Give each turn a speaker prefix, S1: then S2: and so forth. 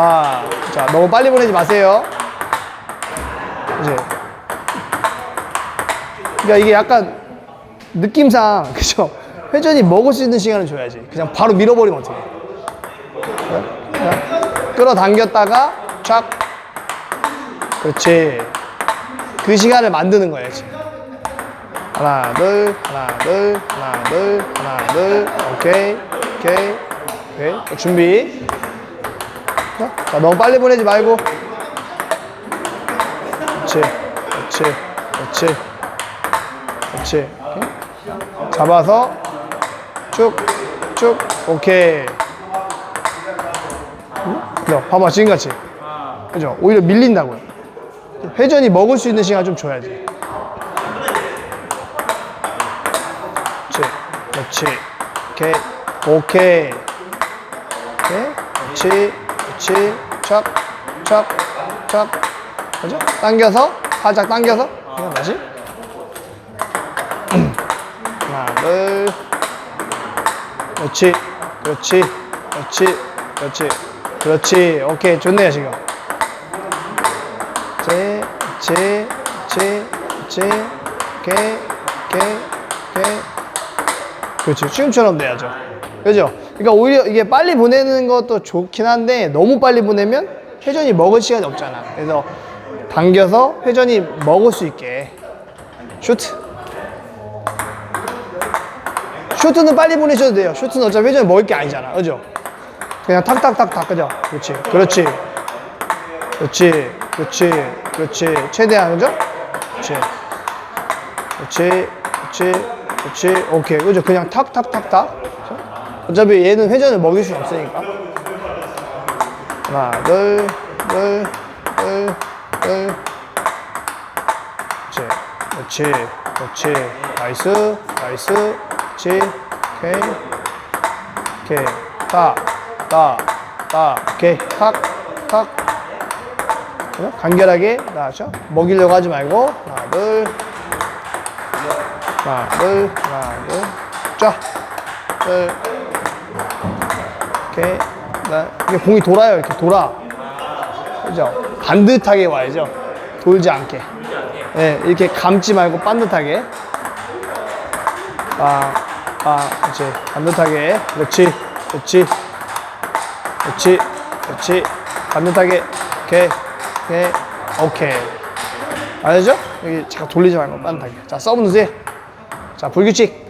S1: 아, 자, 너무 빨리 보내지 마세요. 이제. 그러니까 이게 약간 느낌상, 그죠? 회전이 먹을 수 있는 시간을 줘야지. 그냥 바로 밀어버리면 어떡해. 그냥 끌어당겼다가 촥. 그렇지. 그 시간을 만드는 거야, 지금. 하나, 둘, 하나, 둘, 하나, 둘, 하나, 둘. 오케이, 오케이, 오케이. 준비. 자, 자, 너무 빨리 보내지 말고. 그렇지, 그렇지, 그렇지, 그렇지. 오케이. 잡아서 쭉, 쭉, 오케이. 응? 너 봐봐, 지금같이. 그죠? 오히려 밀린다고요. 회전이 먹을 수 있는 시간 좀 줘야지. 그렇지, 그렇지. 오케이, 오케이. 오케이, 그렇지, 그렇지. 촥, 촥, 촥. 그죠? 당겨서, 살짝 당겨서. 그냥 다시. 하나, 둘. 그렇지, 그렇지, 그렇지, 그렇지, 그렇지. 오케이, 좋네요, 지금. 제, 제, 제, 제, 게. 그렇지. 지금처럼 돼야죠. 그죠? 그러니까 오히려 이게 빨리 보내는 것도 좋긴 한데 너무 빨리 보내면 회전이 먹을 시간이 없잖아. 그래서 당겨서 회전이 먹을 수 있게. 쇼트. 쇼트는 빨리 보내셔도 돼요. 쇼트는 어차피 회전이 먹을 게 아니잖아. 그죠? 그냥 탁탁탁탁. 그죠? 그렇지. 그렇지. 그렇지. 그렇지. 그렇지. 최대한. 그죠? 그렇지. 그렇지. 그렇지. 그렇지. 오케이. 그죠? 그냥 탁탁탁탁. 그죠? 어차피 얘는 회전을 먹일 수 없으니까. 하나, 둘, 둘, 둘, 둘. 그렇지. 그렇지. 그렇지. 나이스. 나이스. 그렇지. 오케이. 오케이. 딱. 오케이. 탁, 탁. 그죠? 간결하게 나왔죠? 먹이려고 하지 말고 하나 둘 하나 둘 하나 둘쫙둘 나 이게 공이 돌아요. 이렇게 돌아. 그죠? 반듯하게 와야죠. 돌지 않게. 네, 이렇게 감지 말고 반듯하게. 아, 아, 그렇지. 반듯하게. 그렇지. 그렇지. 그렇지. 그렇지. 반듯하게. 오케이. 오케이. 오케이. 알죠? 여기 잠깐 돌리지 말고 반듯하게. 자 서브 넣으세요 자 불규칙